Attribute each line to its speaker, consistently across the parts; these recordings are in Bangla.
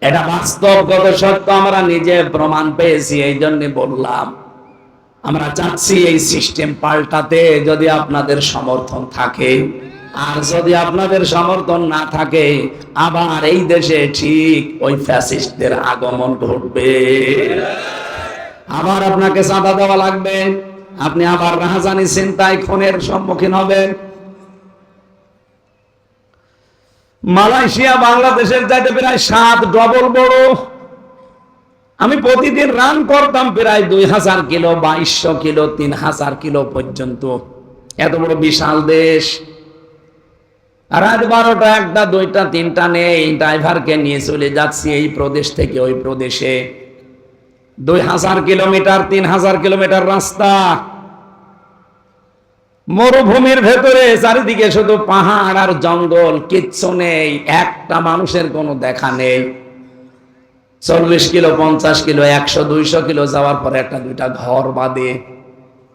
Speaker 1: এটা বাস্তবগত সত্য, আমরা নিজে প্রমাণ পেয়েছি এই জন্য বললাম। আমরা চাচ্ছি এই সিস্টেম পাল্টাতে, যদি আপনাদের সমর্থন থাকে। আর যদি আপনাদের সমর্থন না থাকে, আবার এই দেশে ঠিক ওই ফ্যাসিস্টদের আগমন ঘটবে। আবার আপনাকে চাঁদা দেওয়া লাগবে। আপনি আবার রাহাজানি চিন্তায় খুনের সম্মুখীন হবেন। মালয়েশিয়া, বাংলাদেশের চাইতে প্রায় সাত ডবল বড়। আমি প্রতিদিন রান করতাম প্রায় দুই হাজার কিলো বাইশশো কিলো, তিন হাজার কিলো পর্যন্ত। এত বড় বিশাল দেশ। রাত বারোটা, একটা, দুইটা, তিনটা নেই, ড্রাইভারকে নিয়ে চলে যাচ্ছি এই প্রদেশ থেকে ওই প্রদেশে। দুই হাজার কিলোমিটার, তিন হাজার কিলোমিটার রাস্তা। মরুভূমির ভেতরে চারিদিকে শুধু পাহাড় আর জঙ্গল, কিচ্ছু নেই, একটা মানুষের কোনো দেখা নেই। চল্লিশ কিলো, পঞ্চাশ কিলো, একশো, দুইশো কিলো যাওয়ার পরে একটা দুইটা ঘর বাঁধে।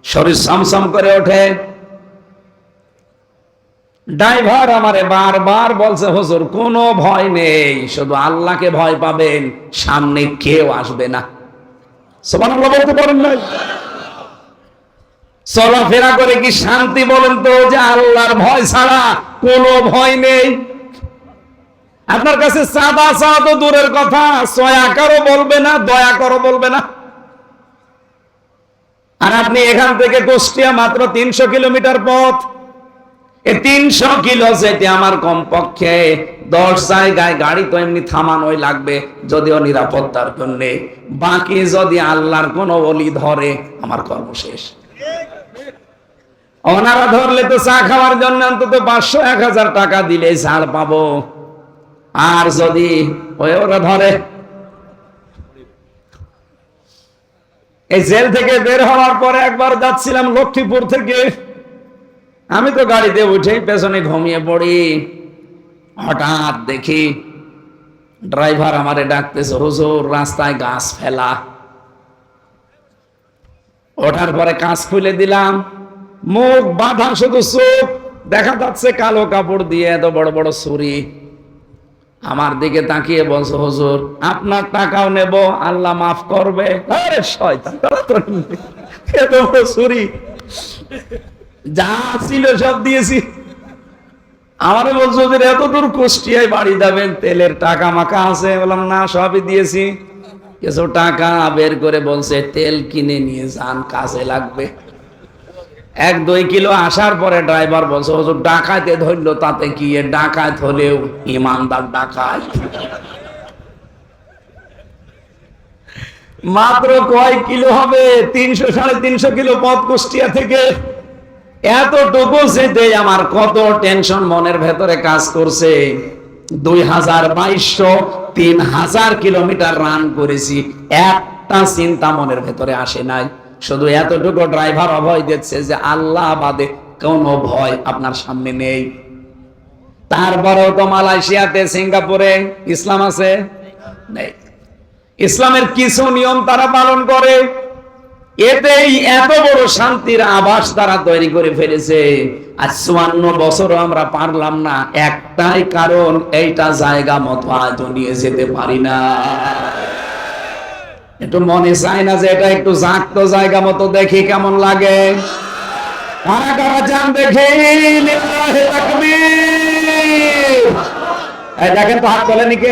Speaker 1: শরীর সমসম করে ওঠে। ড্রাইভার আমারে বারবার বলছে, হুজুর, কোনো ভয় নেই, শুধু আল্লাহকে ভয় পাবেন, সামনে কেউ আসবে না। সোমান বলতে পারেন না চলাফেরা করে কি শান্তি বলেন তো যে আল্লাহর ভয় ছাড়া কোনো ভয় নেই? আপনার কাছে চাঁদা চাওয়া তো দূরের কথা, সয়া করো বলবে না, দয়া করো বলবে না। আর আপনি এখান থেকে কুষ্টিয়া মাত্র তিনশো কিলোমিটার পথ। এ তিনশো কিলো যেতে আমার কমপক্ষে দশ জায়গায় গাড়ি তো এমনি থামানোই লাগবে, যদিও নিরাপত্তার জন্যে। বাকি যদি আল্লাহর কোন অলি ধরে, আমার কর্ম শেষ ওনারা ধরলে তো চা খাওয়ার জন্য অন্তত পাঁচশো, এক হাজার টাকা দিলে ছাড় পাবো। আর যদি ওরা ধরে, এই জেল থেকে বের হওয়ার পরে একবার যাচ্ছিলাম লক্ষ্মীপুর থেকে। আমি তো গাড়িতে উঠে পেছনে ঘুমিয়ে পড়ি। হঠাৎ দেখি ড্রাইভার আমারে ডাকতেছে, হুজুর, রাস্তায় গাছ ফেলা। ওঠার পরে কাজ খুলে দিলাম। মুখ বাঁধা, শুধু চোখ দেখা যাচ্ছে কালো কাপড় দিয়ে এত বড় বড় ছুরি। আমার দিকে তাকিয়ে বলছো, হুজুর, আপনার টাকাও নেব, আল্লাহ মাফ করবে। যা ছিল সব দিয়েছি। আমারে বলছো যে এত দূর কুষ্টিয়ায় বাড়ি যাবেন, তেলের টাকা মাখা আছে? বললাম, না, সবই দিয়েছি। কিছু টাকা বের করে বলছে, তেল কিনে নিয়ে যান, কাজে লাগবে। এক দুই কিলো আসার পরে ড্রাইভার বলছে, হুজুর ডাকাতে ধরলো তাতে কি? ডাকাত হলেও ইমানদার ডাকাত। মাত্র কয় কিলো হবে? তিনশো, সাড়ে তিনশো কিলো পথ কুষ্টিয়া থেকে। এতটুকু যেতে আমার কত টেনশন মনের ভেতরে কাজ করছে। দুই হাজার বাইশশো তিন হাজার কিলোমিটার রান করেছি। একটা চিন্তা মনের ভেতরে আসে নাই। শুধু এতটুকু ড্রাইভার অভয় দিচ্ছে যে আল্লাহ বাদে কোনো ভয় আপনার সামনে নেই। তারপরেও তো মালয়েশিয়াতে, সিঙ্গাপুরে ইসলাম আছে? নেই। ইসলামের কিছু নিয়ম তারা পালন করে। এতেই এত বড় শান্তির আভাস তারা তৈরি করে ফেলেছে। আজ চুয়ান্ন বছরও আমরা পারলাম না। একটাই কারণ, এইটা জায়গা মতো আজও নিয়ে যেতে পারি না। একটু মনে চায় না যে এটা একটু জাগতো জায়গা মতো দেখি কেমন লাগে। কারা কারা যান দেখে দেখেন তো হাত তোলেনি কে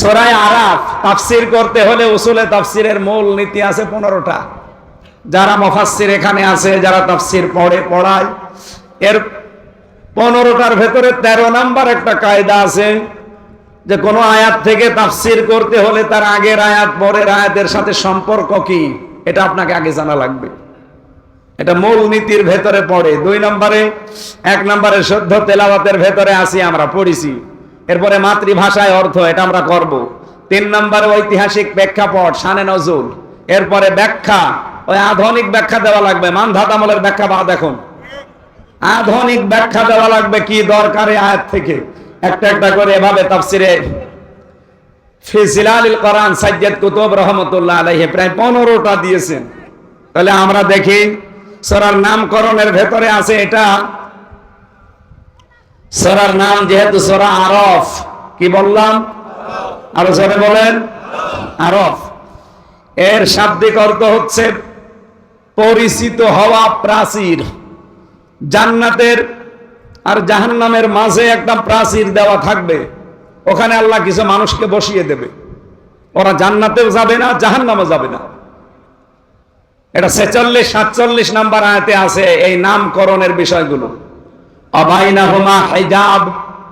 Speaker 1: সরাই আরাফ তাফসির করতে হলে উসুলে তাফসিরের মূল নীতি আছে পনেরোটা। যারা মফাসির এখানে আছে, যারা তাফসির পড়ে, পড়ায়, এর পনেরোটার ভেতরে তেরো নাম্বার একটা কায়দা আছে যে কোনো আয়াত থেকে তাফসির করতে হলে তার আগের আয়াত, পরের আয়াতের সাথে সম্পর্ক কি? এটা আপনাকে আগে জানা লাগবে। এটা মূল নীতির ভেতরে পড়ে। দুই নম্বরে, এক নম্বরে শুদ্ধ তেলাওয়াতের ভেতরে আসি আমরা পড়িছি। এরপরে মাতৃভাষায় অর্থ, এটা আমরা করব। তিন নম্বরে ঐতিহাসিক প্রেক্ষাপট, শানে নজরুল এরপরে ব্যাখ্যা, ওই আধুনিক ব্যাখ্যা দেওয়া লাগবে। মানধাতামলের ব্যাখ্যা বা দেখুন আধুনিক ব্যাখ্যা দেওয়া লাগবে কি দরকারে আয়াত থেকে? একটা একটা করে এভাবে তাফসিরে। ফিজিলালিল কোরআন, সাজ্জাদ কুতুব রহমতুল্লাহ আলাইহি, প্রায় পনেরোটা দিয়েছেন। তাহলে আমরা দেখি, সরার নামকরণের ভেতরে আছে এটা সরার নাম যেহেতু সরা আরফ, কি বললাম? আরও জোরে বলেন। আরফ। এর শাব্দিক অর্থ হচ্ছে পরিচিত হওয়া প্রাচীর। জান্নাতের আর জাহান্নামের মাঝে একটা প্রাচীর দেওয়া থাকবে। ওখানে আল্লাহ কিছু মানুষকে বসিয়ে দেবে। ওরা জান্নাতেও যাবে না, জাহান্নামও যাবে না। এটা ছেচল্লিশ, সাতচল্লিশ নাম্বার আয়াতে আছে এই নামকরণের বিষয়গুলো। অবাইনাহুমা হিজাব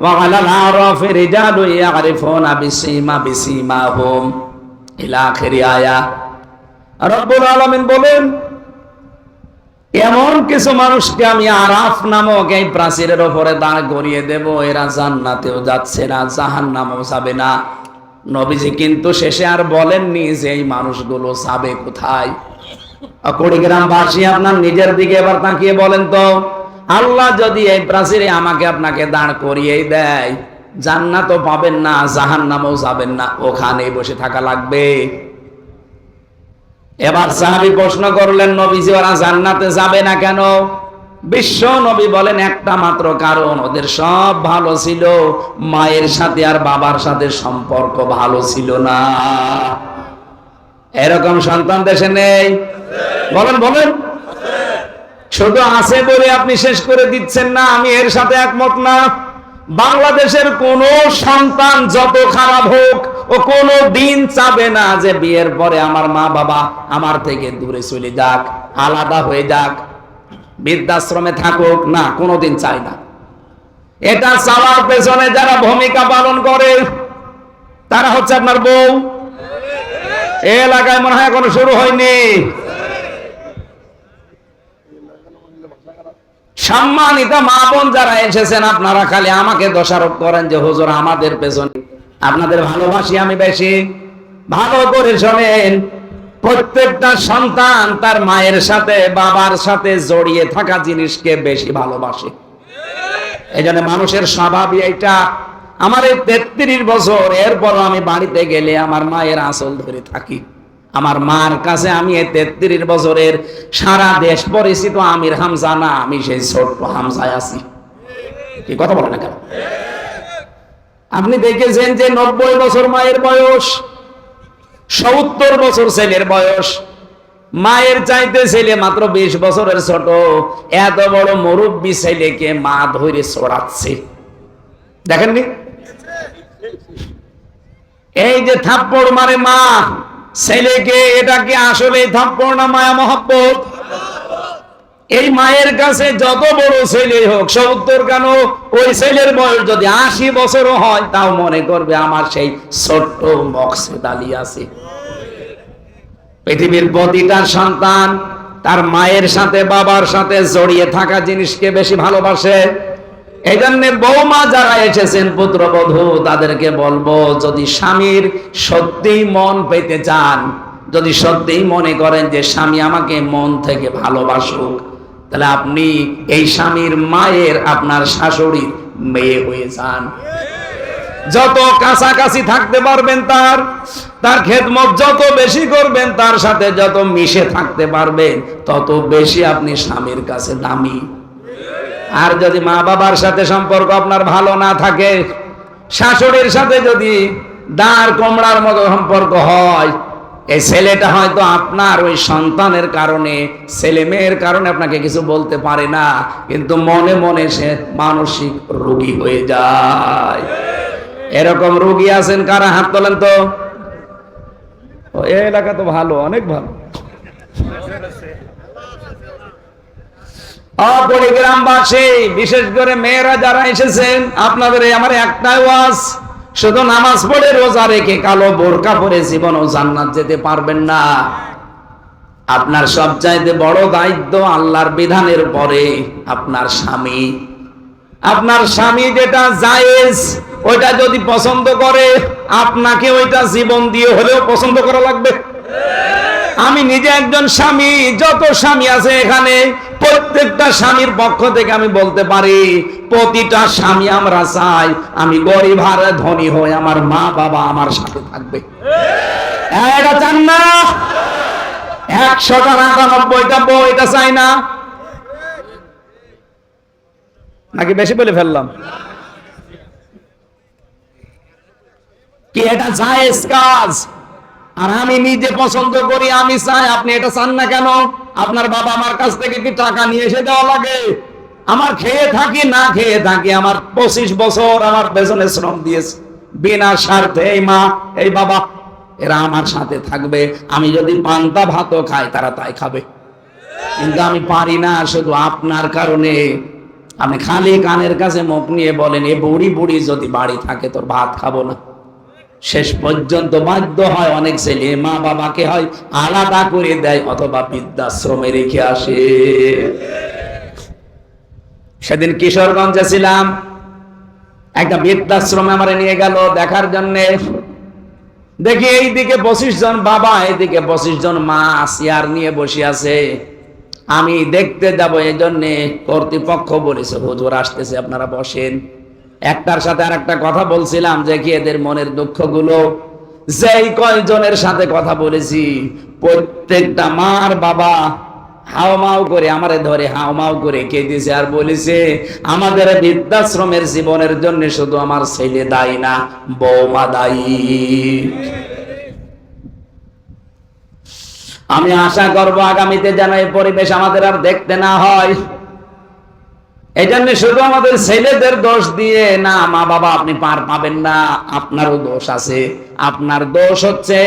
Speaker 1: ওয়া আলাল আরাফি রিজালু ইয়ারিফুনা বিসীমা বিসীমাহুম। ইলা আয়া। রব্বুল আলামিন বলেন, এমন কিছু মানুষকে আমি আরাফ নামক এই প্রাচীরের ওপরে দাঁড় করিয়ে দেব, এরা জান্নাতেও যাচ্ছে না, জাহান্নামেও যাবে না। নবীজি কিন্তু শেষে আর বলেননি যে এই মানুষগুলো যাবে কোথায়। কুড়িগ্রাম বাসী আপনার নিজের দিকে এবার তাকিয়ে বলেন তো। আল্লাহ যদি এই প্রাচীরে আমাকে আপনাকে দাঁড় করিয়েই দেয়, জান্নাতও পাবেন না, জাহান্নামেও যাবেন না ওখানে বসে থাকা লাগবে। এবার সাহাবি প্রশ্ন করলেন, নবীজি ওরা জান্নাতে যাবে না কেন? বিশ্ব নবী বলেন, একটা মাত্র কারণ, ওদের সব ভালো ছিল, মায়ের সাথে আর বাবার সাথে সম্পর্ক ভালো ছিল না। এরকম সন্তান দেশে নেই? বলেন বলেন। শুধু আছে বলে আপনি শেষ করে দিচ্ছেন না, আমি এর সাথে একমত না। বাংলাদেশের কোন সন্তান যত খারাপ হোক, ও কোনো দিন চাবে না যে বিয়ের পরে আমার মা বাবা আমার থেকে দূরে চলে যাক, আলাদা হয়ে যাক, বৃদ্ধাশ্রমে থাকুক, না, কোনোদিন চাই না। এটা চাওয়ার পেছনে যারা ভূমিকা পালন করে, তারা হচ্ছে আপনার বউ। এলাকায় মনে হয় এখনও শুরু হয়নি। সম্মানিত মা বোন যারা এসেছেন, আপনারা খালি আমাকে দোষারোপ করেন যে, হুজুর, আমাদের পেছনে আপনাদের ভালোবাসি আমি বেশি। ভালো করে শোনেন প্রত্যেকটা সন্তান তার মায়ের সাথে, বাবার সাথে জড়িয়ে থাকা জিনিসকে বেশি ভালোবাসে। এই জন্য মানুষের স্বভাবই এটা আমার এই তেত্রিশ বছর এরপর আমি বাড়িতে গেলে আমার মায়ের আঁচল ধরে থাকি। আমার মার কাছে আমি এই তেত্রিশ বছরের সারা দেশ পরিচিত আমির হামজা না, আমি সেই ছোট্ট হামজায় আছি। কি কথা বলে না কেন? আপনি দেখেছেন যে নব্বই বছর মায়ের বয়স, সত্তর বছর ছেলের বয়স। মায়ের চাইতে ছেলে মাত্র বিশ বছরের ছোট। এত বড় মুরব্বী ছেলেকে মা ধরে ছড়াচ্ছে দেখেননি? এই যে থাপ্পড় মারে মা ছেলেকে এটা কি আসলে থাপ্পড় না মায়া মহব্বত? এই মায়ের কাছে যত বড় ছেলে হোক, সত্তর কেন? ওই ছেলের বয়স যদি আশি বছরও হয়, তাও মনে করবে আমার সেই ছোট্ট মকসেদ আলী আছে। পৃথিবীর প্রতিটা সন্তান তার মায়ের সাথে, বাবার সাথে জড়িয়ে থাকা জিনিসকে বেশি ভালোবাসে। এই জন্য বৌমা যারা এসেছেন পুত্রবধূ, তাদেরকে বলব, যদি স্বামীর সত্যি মন পেতে চান, যদি সত্যিই মনে করেন যে স্বামী আমাকে মন থেকে ভালোবাসুক, তাহলে আপনি এই স্বামীর মায়ের, আপনার শাশুড়ির মেয়ে হয়ে যান। যত কাছাকাছি থাকতে পারবেন তার তার খেদমত যত বেশি করবেন, তার সাথে যত মিশে থাকতে পারবেন, তত বেশি আপনি স্বামীর কাছে দামি। আর যদি মা বাবার সাথে সম্পর্ক আপনার ভালো না থাকে, শাশুড়ির সাথে যদি দাঁড় কোমড়ার মতো সম্পর্ক হয়, এই ছেলেটা হয়তো আপনার ওই সন্তানের কারণে, ছেলে মেয়ের কারণে আপনাকে কিছু বলতে পারে না, কিন্তু মনে মনে সে মানসিক রোগী হয়ে যায়। এরকম রোগী আছেন কারা? হাত তোলেন তো। এলাকা তো ভালো, অনেক ভালো। বিশেষ করে মেয়েরা যারা এসেছেন, আপনাদের আমার ওয়াজ, শুধু নামাজ পড়ে রোজা রেখে কালো বোরকা পরে জান্নাত যেতে পারবেন না। আপনার সবচাইতে বড় দায়িত্ব আল্লাহর বিধানের পরে আপনার স্বামী। আপনার স্বামী যেটা জায়েজ, ওইটা যদি পছন্দ করে, আপনাকে ওইটা জীবন দিয়ে হলেও পছন্দ করা লাগবে। আমি নিজে একজন স্বামী, যত স্বামী আছে এখানে প্রত্যেকটা স্বামীর পক্ষ থেকে আমি বলতে পারি, প্রতিটা স্বামী আমরা চাই আমি গরিব হারে ধনী হই আমার মা বাবা আমার সাথে থাকবে। এটা চান না? একশোটা আটানব্বইটা এটা চাই না? নাকি বেশি বলে ফেললাম? কি এটা জায়েজ কাজ? আর আমি নিজে পছন্দ করি, আমি চাই, আপনি এটা চান না কেন? আপনার বাবা আমার কাছ থেকে কি টাকা নিয়ে এসে দেওয়া লাগে? আমার খেয়ে থাকি, না খেয়ে থাকি, আমার পঁচিশ বছর আমার পেছনে শ্রম দিয়েছে। বিনা স্বার্থে এই মা, এই বাবা, এরা আমার সাথে থাকবে। আমি যদি পান্তা ভাতও খাই, তারা তাই খাবে। কিন্তু আমি পারি না, শুধু আপনার কারণে। আপনি খালি কানের কাছে মুখ নিয়ে বলেন, এ বুড়ি বুড়ি যদি বাড়ি থাকে, তোর ভাত খাব না। শেষ পর্যন্ত বাধ্য হয়, অনেক ছেলে মা বাবাকে হয়, আলাদা করে দেয়, অথবা বৃদ্ধাশ্রমে রেখে আসে। সেদিন কিশোরগঞ্জে ছিলাম, একটা বৃদ্ধাশ্রমে আমার নিয়ে গেল দেখার জন্য। দেখি এইদিকে পঁচিশ জন বাবা, এইদিকে পঁচিশ জন মা চেয়ার নিয়ে বসে আছে। আমি দেখতে যাব এই জন্য কর্তৃপক্ষ বলেছে, হুজুর আসতেছে, আপনারা বসেন। একটার সাথে আর একটা কথা বলছিলাম যে কি এদের মনের দুঃখগুলো? যেই কয়জনের সাথে কথা বলেছি, প্রত্যেকটা মার বাবা হাওমাও করে আমারে ধরে হাওমাও করে কে দিয়েছে আর বলেছে, আমাদের বৃদ্ধাশ্রমের জীবনের জন্য শুধু আমার ছেলে দায়ী না, বৌমা দায়ী। আমি আশা করব আগামীতে যেন এই পরিবেশ আমাদের আর দেখতে না হয়। জন্য শুধু আমাদের ছেলেদের দোষ দিয়ে না মা বাবা আপনি পার পাবেন না, আপনারও দোষ আছে। আপনার দোষ হচ্ছে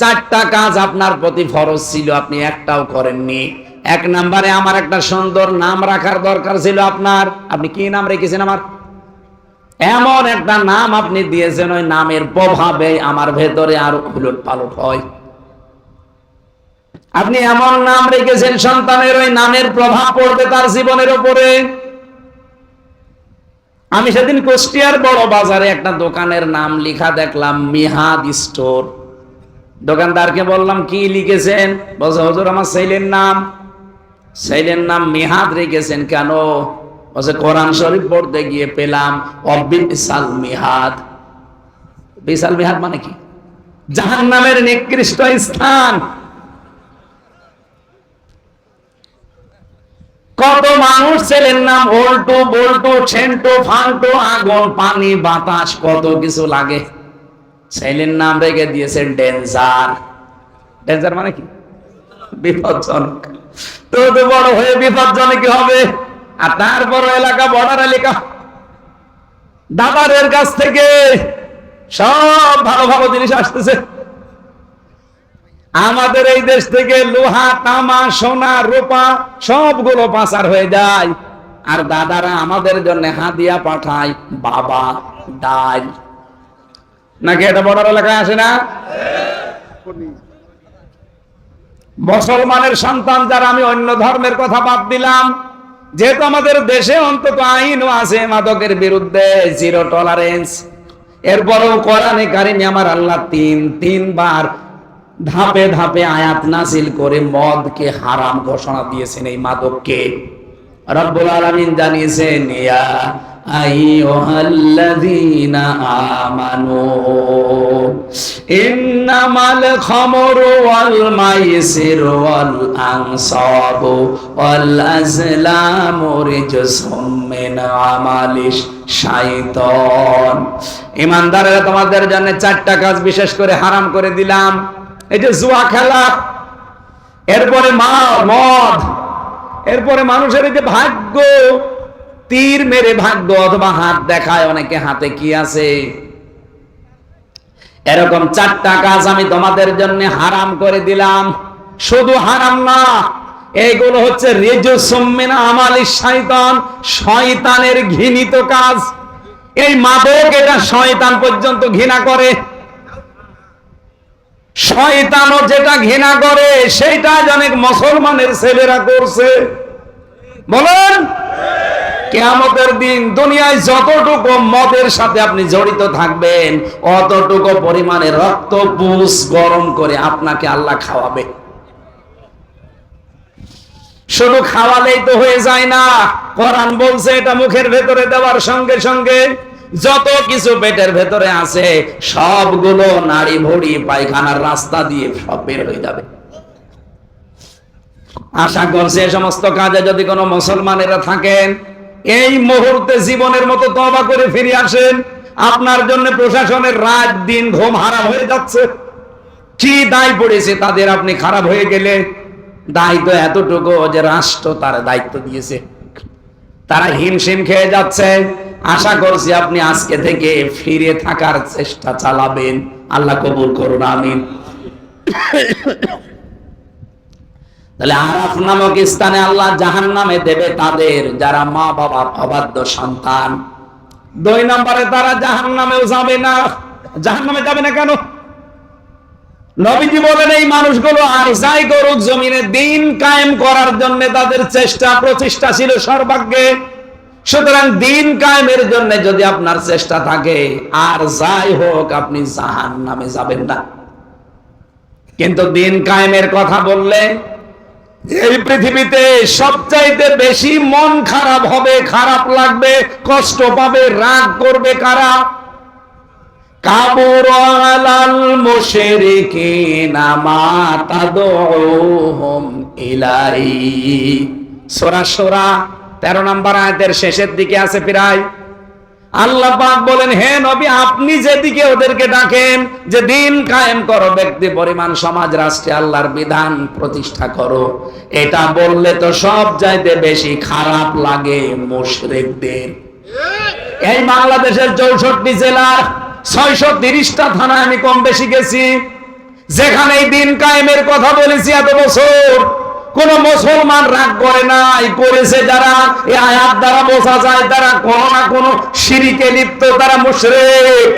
Speaker 1: চারটা কাজ আপনার প্রতি ফরজ ছিল, আপনি একটাও করেননি। এক নম্বরে আমার একটা সুন্দর নাম রাখার দরকার ছিল আপনার। আপনি কি নাম রেখেছেন আমার? এমন একটা নাম আপনি দিয়েছেন, ওই নামের প্রভাবে আমার ভেতরে আর উলট পালট হয়। আপনি এমন নাম রেখেছেন, সন্তানের ওই নামের প্রভাব পড়বে তার জীবনের উপরে। আমি সেদিন কুষ্টিয়ার বড় বাজারে একটা দোকানের নাম লিখা দেখলাম, মিহাদ স্টোর। দোকানদারকে বললাম, কি লিখেছেন? বলছে, হজুর, আমার ছেলের নাম। ছেলের নাম মিহাদ রেখেছেন কেন? বলছে, কোরআন শরীফ পড়তে গিয়ে পেলাম অবিসাল মিহাদ। বিশাল মিহাদ মানে কি? জাহান নামের নিকৃষ্ট স্থান। কত মানুষ ছেলের নাম ওল্টু, বল্টু, ছেন্টু ফান্টু আগুন, পানি, বাতাস, কত কিছু লাগে। ছেলের নাম রেখে দিয়েছেন ডেঞ্জার। ডেঞ্জার মানে কি? বিপজ্জনক। তো তো বড় হয়ে বিপজ্জনক হবে। আর তারপর এলাকা বর্ডার এলাকা। দাদারের কাছ থেকে সব ভালো ভালো জিনিস আসতেছে। আমাদের এই দেশ থেকে লোহা, তামা, সোনা, রূপা সবগুলো পাচার হয়ে যায়। আর দাদারা আমাদের জন্য হাদিয়া পাঠায়, বাবা ডাল নাকি এটা বর্ডার এলাকায় আসে না? মুসলমানের সন্তান যারা, আমি অন্য ধর্মের কথা বাদ দিলাম। যেহেতু আমাদের দেশে অন্তত আইনও আছে মাদকের বিরুদ্ধে জিরো টলারেন্স এরপরেও কোরআনে কারিমে আমার আল্লাহ তিন, তিনবার ধাপে ধাপে আয়াত নাসিল করে মদকে হারাম ঘোষণা দিয়েছেন এই মাদককে। রব্বুল আলামিন জানিয়েছেন, ইয়া আমালিশ ইমানদারেরা তোমাদের জন্য চারটা কাজ বিশেষ করে হারাম করে দিলাম। এই যে জুয়া খেলা, এরপরে মদ, এরপরে মানুষের এই যে ভাগ্য, তীর মেরে ভাগ্য অথবা হাত দেখায়, অনেকে হাতে কি আছে? এরকম চারটা কাজ আমি তোমাদের জন্য হারাম করে দিলাম। শুধু হারাম না, এগুলো হচ্ছে রেজো সম্মেনা আমালি শয়তান, শয়তানের ঘৃণিত কাজ। এই মাদক এটা শয়তান পর্যন্ত ঘৃণা করে। শয়তানও যেটা ঘৃণা করে, সেইটা অনেক মুসলমানের ছেলেরা করছে। বলেন, কেয়ামতের দিন দুনিয়ায় যতটুকু মদের সাথে আপনি জড়িত থাকবেন, অতটুকু পরিমাণে রক্ত পুষ গরম করে আপনাকে আল্লাহ খাওয়াবে। শুধু খাওয়ালেই তো হয়ে যায় না, কোরআন বলছে এটা মুখের ভেতরে দেওয়ার সঙ্গে সঙ্গে যত কিছু পেটের ভেতরে আছে, সবগুলো নাড়ি ভড়ি পায়খানার রাস্তা দিয়ে সব বের হয়ে যাবে। আশা করছি সমস্ত কাজে যদি কোনো মুসলমানেরা থাকেন, এই মুহূর্তে জীবনের মতো তবা করে ফিরে আসেন। আপনার জন্য প্রশাসনের রাত দিন ঘুম হারাম হয়ে যাচ্ছে। কি দায় পড়েছে তাদের আপনি খারাপ হয়ে গেলে? দায়িত্ব এতটুকু যে রাষ্ট্র তার দায়িত্ব দিয়েছে। তারা হিমশিম খেয়ে যাচ্ছে। আশা করছি আপনি আজকে থেকে ফিরে থাকার চেষ্টা চালাবেন। আল্লাহ কবুল করুন, আমিন। তাহলে আরাফ নামক স্থানে আল্লাহ জাহান নামে দেবে তাদের, যারা মা বাবার অবাধ্য সন্তান। দুই নম্বরে তারা জাহান নামেও যাবে না। জাহান নামে যাবে না কেন? নবীজি বলেন, এই মানুষগুলো আর যাই করুক জমিনে দিন কায়েম করার জন্য তাদের চেষ্টা, প্রচেষ্টা ছিল সর্বাগ্যে সুতরাং দিন কায়েমের জন্য যদি আপনার চেষ্টা থাকে, আর যাই হোক, আপনি জাহান নামে যাবেন না। কিন্তু দিন কায়েমের কথা বললে এই পৃথিবীতে সবচাইতে বেশি মন খারাপ হবে, খারাপ লাগবে, কষ্ট পাবে, রাগ করবে কারা? কাবুর আলাল মুশরিকিনা মা তাদউহুম ইলাই সূরা সূরা 13 নম্বর আয়াতের শেষের দিকে আছে প্রায়। আল্লাহ পাক বলেন, হে নবী, আপনি যেদিকে ওদেরকে ডাকেন, যে দিন কায়েম করো, ব্যক্তি, পরিমাণ, সমাজ, রাষ্ট্রে আল্লাহর বিধান প্রতিষ্ঠা করো। এটা বললে তো সব চাইতে বেশি খারাপ লাগে মুশরিকদের। এই বাংলাদেশের চৌষট্টি জেলার ছয়শো তিরিশটা থানায় আমি কম বেশি গেছি। যেখানে এই দিন কায়েমের কথা বলেছি এত বছর। কোন মুসলমান রাগ করে নাই করেছে যারা, এই আয়াত দ্বারা বোঝা যায় তারা কোন না কোন সিঁড়িকে লিপ্ত, তারা মুশরিক।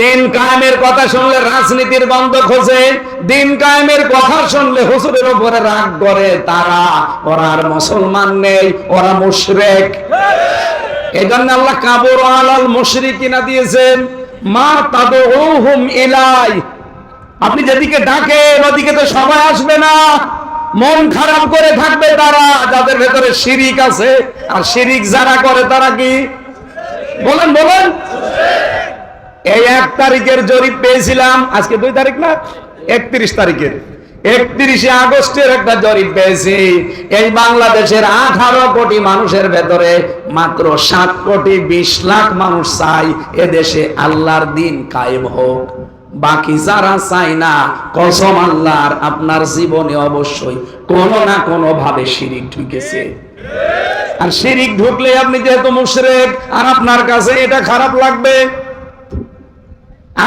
Speaker 1: দিন কায়েমের কথা শুনলে রাজনীতির বন্ধ খোঁজে, দিন কায়েমের কথা শুনলে হুজুরের উপরে রাগ করে তারা। ওরা মুসলমান নেই, ওরা মুশরিক। এই জন্য আল্লাহ কাবর আলাল মুশরিকিনা দিয়েছেন, মা তাদউহুম ইলাই আপনি যেদিকে ডাকেন ওদিকে তো সবাই আসবে না। মন খারাপ করে থাকবে তারা, যাদের ভেতরে শিরিক আছে। আর শিরিক যারা করে, তারা কি? বলেন বলেন। এই এক তারিখের জরিপ পেয়েছিলাম। আজকে দুই তারিখ না? একত্রিশ তারিখের। একত্রিশে আগস্টের একটা জরিপ পেয়েছি। এই বাংলাদেশের আঠারো কোটি মানুষের ভেতরে মাত্র সাত কোটি বিশ লাখ মানুষ চাই এদেশে আল্লাহর দিন কায়েম হোক। বাকি যারা চাই না, কসম আল্লাহর, আপনার জীবনে অবশ্যই কোনো না কোনো ভাবে শিরিক ঢুকেছে। আর শিরিক ঢুকলে আপনি যেহেতু মুশরেক, আর আপনার কাছে এটা খারাপ লাগবে।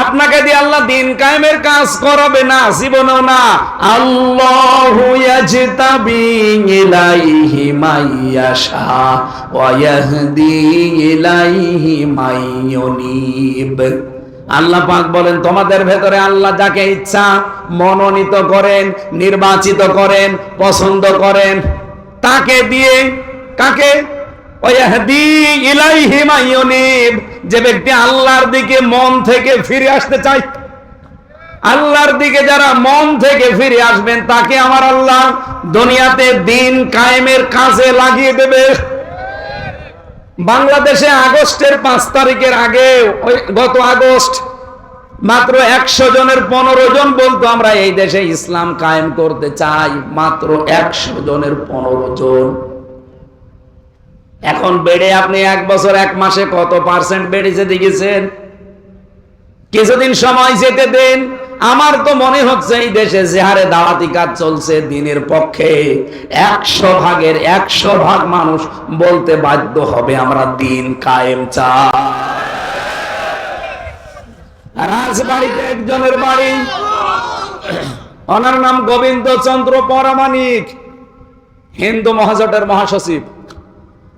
Speaker 1: আপনাকে দিয়ে আল্লাহ দিন কায়েমের কাজ করাবে না, জীবনেও না। আল্লাহু ইয়াজতাবি ইলাইহি মাইয়াশা ওয়া ইয়াহদি ইলাইহি মাইয়ুনিব আল্লাহ পাক বলেন, তোমাদের ভেতরে আল্লাহ যাকে ইচ্ছা মনোনীত করেন, নির্বাচিত করেন, পছন্দ করেন, তাকে দিয়ে কাকে? যে ব্যক্তি আল্লাহর দিকে মন থেকে ফিরে আসতে চায়, আল্লাহর দিকে যারা মন থেকে ফিরে আসবেন, তাকে আমার আল্লাহ দুনিয়াতে দিন কায়েমের কাজে লাগিয়ে দেবে। বাংলাদেশে আগস্টের পাঁচ তারিখের আগে গত আগস্ট, মাত্র একশো জনের পনেরো জন বলতো আমরা এই দেশে ইসলাম কায়েম করতে চাই, মাত্র একশো জনের পনেরো জন। এখন বেড়ে আপনি এক বছর, এক মাসে কত পার্সেন্ট বেড়েছে দেখেছেন? কিছুদিন সময় যেতে দেন আমার তো মনে হচ্ছে এই দেশে যে হারে দাওয়াতি কাজ চলছে, দিনের পক্ষে একশো ভাগের একশো ভাগ মানুষ বলতে বাধ্য হবে, আমরা দিন কায়েম চাই। রাজবাড়িতে একজনের বাড়ি, ওনার নাম গোবিন্দ চন্দ্র পরামানিক হিন্দু মহাজোটের মহাসচিব।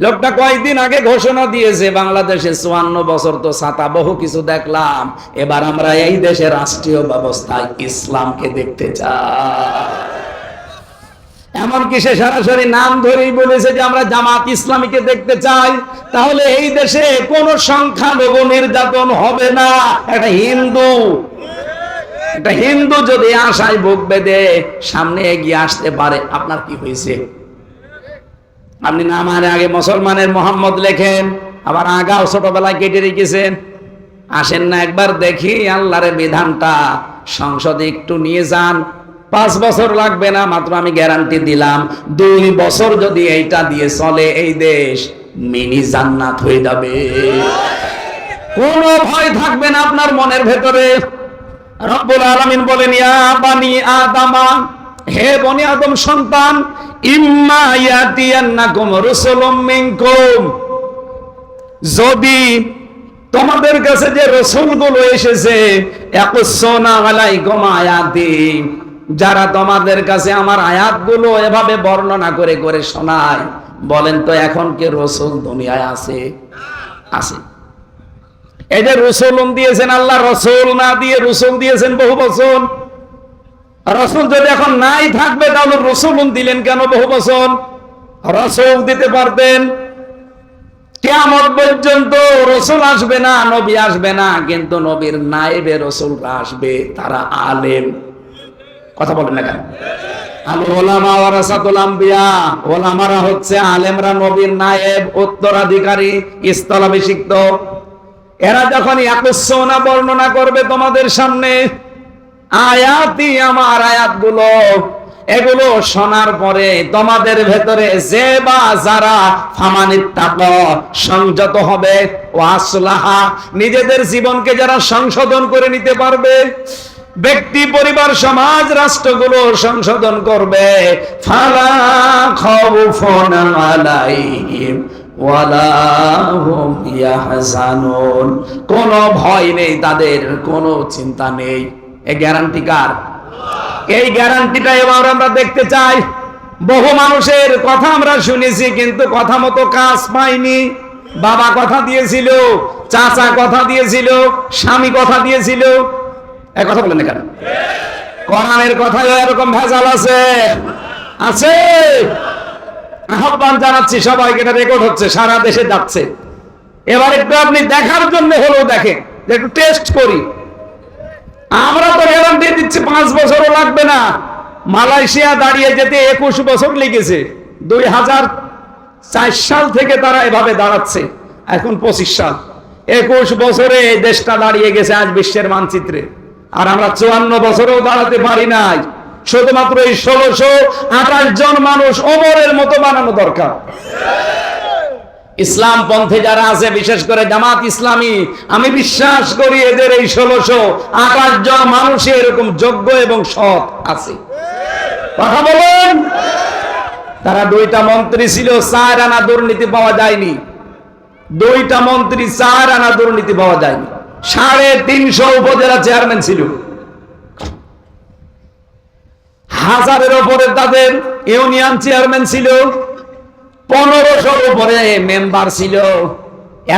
Speaker 1: লোকটা কয়েকদিন আগে ঘোষণা দিয়েছে, বাংলাদেশে চুয়ান্ন বছর তো ছাতা, বহু কিছু দেখলাম। এবার আমরা এই দেশে রাষ্ট্রীয় ব্যবস্থায় ইসলামকে দেখতে চাই। এমনকি সে সরাসরি নাম ধরেই বলেছে যে আমরা জামাত ইসলামীকে দেখতে চাই। তাহলে এই দেশে কোন সংখ্যালঘু নির্যাতন হবে না। একটা হিন্দু একটা হিন্দু যদি আশায় বুক বেঁধে সামনে এগিয়ে আসতে পারে, আপনার কি হয়েছে? আপনি নামার আগে মুসলমানের মোহাম্মদ লেখেন, আবার আগাও ছোটবেলায় কেটে রেখেছেন। আসেন না, একবার দেখি আল্লাহর বিধানটা। সংসদে একটু নিয়ে যান। পাঁচ বছর লাগবে না, মাত্র আমি গ্যারান্টি দিলাম। দুই বছর যদি এইটা দিয়ে চলে এই দেশ, মিনি জান্নাত হয়ে যাবে। কোনো ভয় থাকবে না আপনার মনের ভেতরে। রব্বুল আলামিন বলেন, ইয়া বানি আদামা হে বনি আদম সন্তান যদি তোমাদের কাছে যে রসুলগুলো এসেছে যারা তোমাদের কাছে আমার আয়াতগুলো এভাবে বর্ণনা করে করে শোনায়, বলেন তো এখন কি রসুল দুনিয়ায় আছে? আছে। এই যে রসুল দিয়েছেন আল্লাহ, রসুল না দিয়ে রসুল দিয়েছেন বহু বছর। রসুল যদি এখন নাই থাকবে, তাহলে রসুল দিলেন কেন বহু বছর রসুল দিতে পারতেন। কেমন পর্যন্ত রসুল আসবে না, নবী আসবে না, কিন্তু নবীর নায়েবে রসুলরা আসবে, তারা আলেম। কথা বলেন না কেন? ওলামারা হচ্ছে আলেমরা নবীর নায়েব, উত্তরাধিকারী এরা যখন একসোনা বর্ণনা করবে তোমাদের সামনে আয়াতি আমার আয়াতগুলো, এগুলো শোনার পরে তোমাদের ভেতরে যে বা যারা ফামানিত সংযত হবে ও আসলাহা, নিজেদের জীবনকে যারা সংশোধন করে নিতে পারবে, ব্যক্তি, পরিবার, সমাজ, রাষ্ট্রগুলো সংশোধন করবে। কোনো ভয় নেই তাদের, কোনো চিন্তা নেই। এই গ্যারান্টি কার? এই গ্যারান্টিটা এবার আমরা দেখতে চাই। বহু মানুষের কথা আমরা শুনেছি, কিন্তু কথা মতো কাজ পাইনি। বাবা কথা দিয়েছিল, চাচা কথা দিয়েছিল, স্বামী কথা দিয়েছিল। এক কথা বলেন কেন? কোরআনের কথায় এরকম ভেজাল আছে? আছে। আহ্বান জানাচ্ছি সবাইকে, এটা রেকর্ড হচ্ছে, সারা দেশে যাচ্ছে। এবার একটু আপনি দেখার জন্য হলেও দেখেন একটু টেস্ট করি। আমরা তো গ্যারান্টি দিচ্ছি, পাঁচ বছরও লাগবে না। মালয়েশিয়া দাঁড়িয়ে যেতে একুশ বছর লেগেছে। দুই হাজার চার সাল থেকে তারা এভাবে দাঁড়াচ্ছে, এখন পঁচিশ সাল। একুশ বছরে এই দেশটা দাঁড়িয়ে গেছে আজ বিশ্বের মানচিত্রে। আর আমরা চুয়ান্ন বছরেও দাঁড়াতে পারি নাই। শুধুমাত্র এই ষোলোশো আঠাশ জন মানুষ অমরের মতো বানানো দরকার। ইসলাম পন্থে যারা আছে, বিশেষ করে জামাত ইসলামী, আমি বিশ্বাস করি এদের এই ষোলোশো আঠাশ জন মানুষ এরকম যোগ্য এবং সৎ আছে। কথা বলেন? তারা দুইটা মন্ত্রী ছিল, চার আনা দুর্নীতি পাওয়া যায়নি। দুইটা মন্ত্রী, চার আনা দুর্নীতি পাওয়া যায়নি। সাড়ে তিনশো উপজেলা চেয়ারম্যান ছিল। হাজারের ওপরে তাদের ইউনিয়ন চেয়ারম্যান ছিল। পনেরোশোর উপরে মেম্বার ছিল।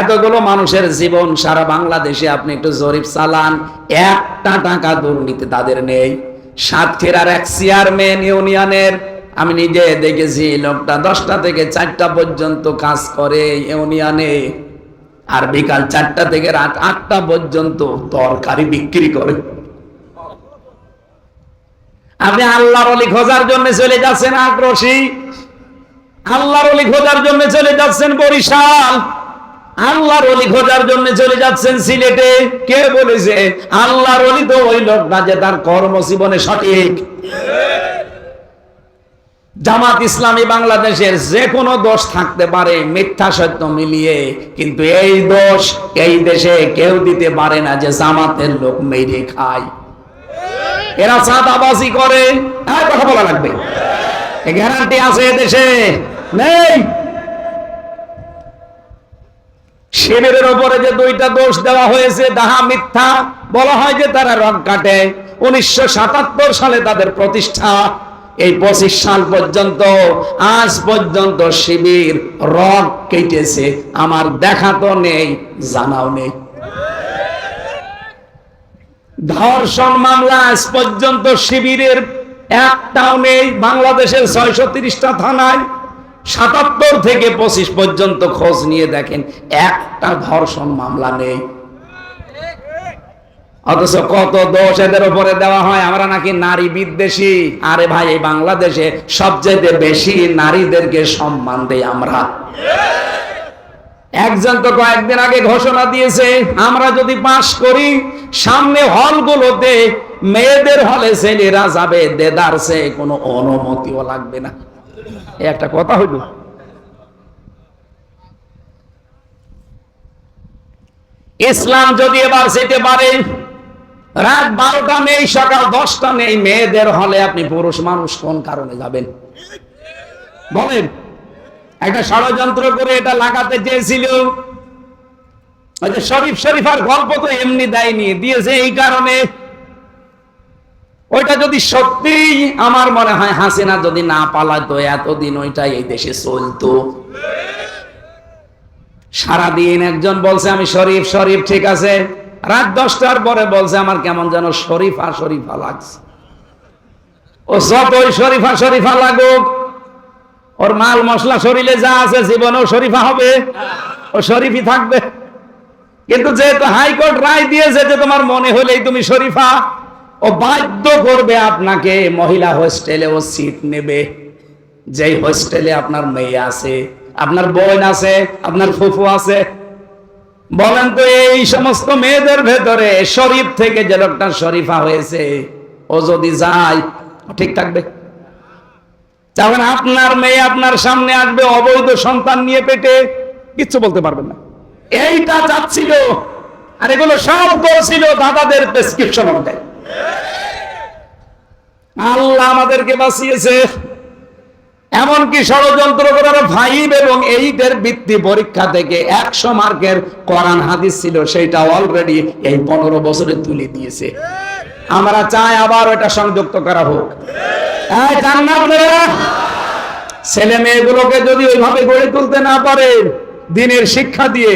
Speaker 1: এতগুলো মানুষের জীবন সারা বাংলাদেশে আপনি একটু জরিপ চালান, একটা টাকা দুর্নীতি তাদের নেই। সাতক্ষীরার এক চেয়ারম্যান ইউনিয়নের আমি নিজে দেখেছি, লোকটা দশটা থেকে চারটা পর্যন্ত কাজ করে ইউনিয়নে আর বিকাল চারটা থেকে রাত আটটা পর্যন্ত তরকারি বিক্রি করে। আপনি আল্লাহর খোঁজার জন্য চলে যাচ্ছেন আক্রোশী। আল্লাহর অলি খোঁজার জন্য চলে যাচ্ছেন বরিশাল। আল্লাহর অলি খোঁজার জন্য চলে যাচ্ছেন সিলেটে। কে বলেছে? আল্লাহর অলি তো ওই লোকটা যে তার কর্মজীবনে সঠিক। জামাত ইসলামী বাংলাদেশের যে কোনো দোষ থাকতে পারে, মিথ্যা সত্য মিলিয়ে। কিন্তু এই দোষ এই দেশে কেউ দিতে পারে না যে জামাতের লোক মেরে খায়। এরা চাঁদাবাজি করে। হ্যাঁ কথা বলা লাগবে। গ্যারান্টি আছে দেশে। নেই। শিবিরের ওপরে যে দুইটা দোষ দেওয়া হয়েছে দাহা মিথ্যা, বলা হয় যে তারা রং কাটে। উনিশশো সালে তাদের প্রতিষ্ঠা। এই পঁচিশ সাল পর্যন্ত, আজ পর্যন্ত শিবির রক কেটেছে। আমার দেখা তো নেই, জানাও নেই। ধর্ষণ মামলা আজ পর্যন্ত শিবিরের একটাও নেই। বাংলাদেশের ছয়শো থানায় সাতাত্তর থেকে পঁচিশ পর্যন্ত খোঁজ নিয়ে দেখেন একটা ধর্ষণ মামলা নেই। অথচ কত দোষ এদের উপরে দেওয়া হয়? আমরা নাকি নারী বিদ্বেষী। আরে ভাই, এই বাংলাদেশে সবচেয়ে বেশি নারীদেরকে সম্মান দেই আমরা। একজন তো কয়েকদিন আগে ঘোষণা দিয়েছে, আমরা যদি পাশ করি, সামনে হলগুলোতে মেয়েদের হলে ছেলেরা যাবে দেদারসে কোনো অনুমতিও লাগবে না। একটা কথা হইল। ইসলাম যদি এবার যেতে পারে, রাত বারোটা নেই, সকাল দশটা নেই, মেয়েদের হলে আপনি পুরুষ মানুষ কোন কারণে যাবেন? বলেন, একটা ষড়যন্ত্র করে এটা লাগাতে চেয়েছিল। যে শরীফ শরীফার গল্প তো এমনি দেয়নি, দিয়েছে এই কারণে। ওইটা যদি সত্যি আমার মনে হয় হাসিনা যদি না পালাতো, এতদিন ওইটা এই দেশে চলতো। সারাদিন একজন বলছে, আমি শরীফ শরীফ, ঠিক আছে। রাত দশটার পরে বলছে, আমার কেমন যেন শরীফা শরীফা লাগছে। ও যতই শরীফা শরীফা লাগুক, ওর মাল মশলা শরীরে যা আছে জীবনেও শরীফা হবে। ও শরীফই থাকবে। কিন্তু যেহেতু হাইকোর্ট রায় দিয়েছে যে তোমার মনে হলেই তুমি শরীফা ও বাধ্য করবে আপনাকে মহিলা হোস্টেলে ও সিট নেবে। যেই হোস্টেলে আপনার মেয়ে আছে, আপনার বোন আছে, আপনার ফুফু আছে, বলেন তো এই সমস্ত মেয়েদের ভেতরে শরীফ থেকে যে লোকটা শরীফা হয়েছে, ও যদি যায়, ঠিক থাকবে? তখন আপনার মেয়ে আপনার সামনে আসবে, অবৈধ সন্তান নিয়ে পেটে, কিচ্ছু বলতে পারবেন না। এইটা চাচ্ছিল, আর এগুলো সব করেছিল দাদাদের প্রেসক্রিপশন অনুযায়ী। আল্লাহ আমাদেরকে বাঁচিয়েছে এমনকি ষড়যন্ত্র করার ফাইভ এবং এইটের বৃত্তি পরীক্ষা থেকে একশো মার্কের কোরআন হাদিস ছিল সেটা অলরেডি এই পনেরো বছরে তুলে দিয়েছে আমরা চাই আবার ওটা সংযুক্ত করা হোক? ছেলে মেয়েগুলোকে যদি ওইভাবে গড়ে তুলতে না পারে, দিনের শিক্ষা দিয়ে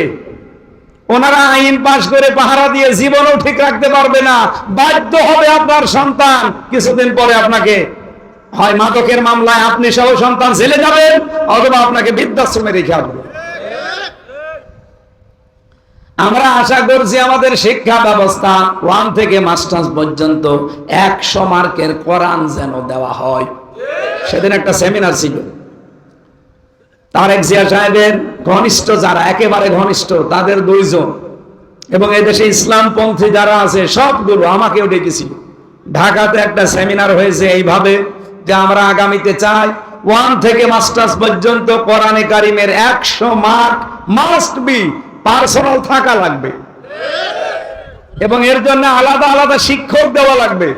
Speaker 1: ওনারা আইন পাশ করে পাহারা দিয়ে জীবনও ঠিক রাখতে পারবে না। বাধ্য হবে আপনার সন্তান। কিছুদিন পরে আপনাকে হয় মাদকের মামলায় আপনি সহ সন্তান ছেলে যাবেন, অথবা আপনাকে বৃদ্ধাশ্রমে রেখে আসবে আমরা আশা করছি আমাদের শিক্ষা ব্যবস্থা ওয়ান থেকে মাস্টার্স পর্যন্ত একশো মার্কের কোরআন যেন দেওয়া হয়। সেদিন একটা সেমিনার ছিল। তারেক জিয়া সাহেবের ঘনিষ্ঠ যারা, একেবারে ঘনিষ্ঠ, তাদের দুইজন। এবং এই দেশে ইসলামপন্থী যারা আছে, সবগুলো আমাকেও ডেকেছিল ঢাকাতে একটা সেমিনার হয়েছে এইভাবে যে আমরা আগামীতে চাই ওয়ান থেকে মাস্টার্স পর্যন্ত কোরআনে কারিমের একশো মার্ক মাস্ট বি পার্সোনাল থাকা লাগবে। এবং এর জন্য আলাদা আলাদা শিক্ষক দেওয়া লাগবে।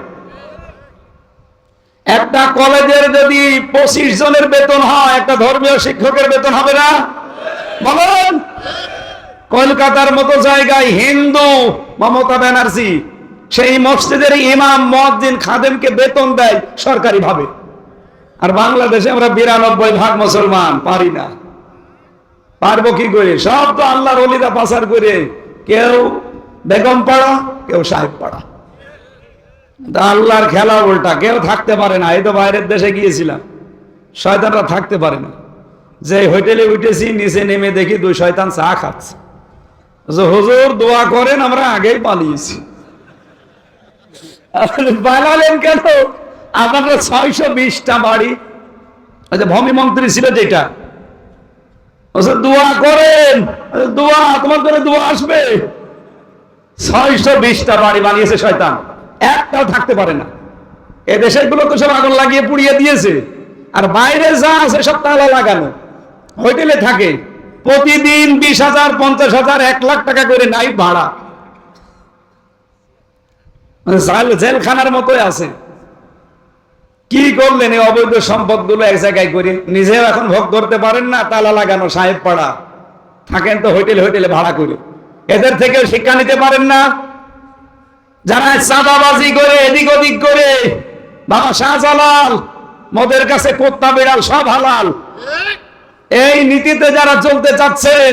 Speaker 1: একটা কলেজের যদি পঁচিশ জনের বেতন হয়, একটা ধর্মীয় শিক্ষকের বেতন হবে না? বলেন। কলকাতার মতো জায়গায় হিন্দু মমতা ব্যানার্জি, সেই মসজিদের ইমাম মসজিদ খাদেমকে বেতন দেয় সরকারি ভাবে আর বাংলাদেশে আমরা বিরানব্বই ভাগ মুসলমান, পারি না। পারব কি করে? সব তো আল্লাহর অলিদা পাচার করে। কেউ বেগম পাড়া কেউ সাহেব পাড়া আল্লাহর খেলা উল্টা। কেউ থাকতে পারে না, এই তো বাইরের দেশে গিয়েছিলাম। শয়তানরা থাকতে পারে না। যে হোটেলে উঠেছি, নিচে নেমে দেখি দুই শয়তান চা খাচ্ছে। যে হুজুর, দোয়া করেন, আমরা আগেই পালিয়েছি। পালালেন কেন? আপনার ছয়শো বিশটা বাড়ি। যে ভূমি মন্ত্রী ছিল যেটা। দোয়া করেন দোয়া, তোমার জন্য দোয়া আসবে। ছয়শো বিশটা বাড়ি বানিয়েছে শয়তান। একটাও থাকতে পারে না। এ দেশেরগুলো তো সব আগুন লাগিয়ে পুড়িয়ে দিয়েছে। আর বাইরে যা আছে সব তালা লাগানো। হোটেলে থাকে, প্রতিদিন বিশ হাজার, পঞ্চাশ হাজার, এক লাখ টাকা করে নাইট ভাড়া। মানে জেলখানার মতোই আছে। কি করলেন এই অবৈধ সম্পদগুলো এক জায়গায় করে? নিজেও এখন ভোগ করতে পারেন না, তালা লাগানো, সাহেব পাড়া। থাকেন তো হোটেলে হোটেলে ভাড়া করে। এদের থেকেও শিক্ষা নিতে পারেন না। যারা চাঁদাবাজি করে, এদিক ওদিক করে, বাবা শাহজালাল, মদের কাছে কোত্তা বেড়াল, সব হালাল। এই নীতিতে যারা চলতে চাচ্ছেন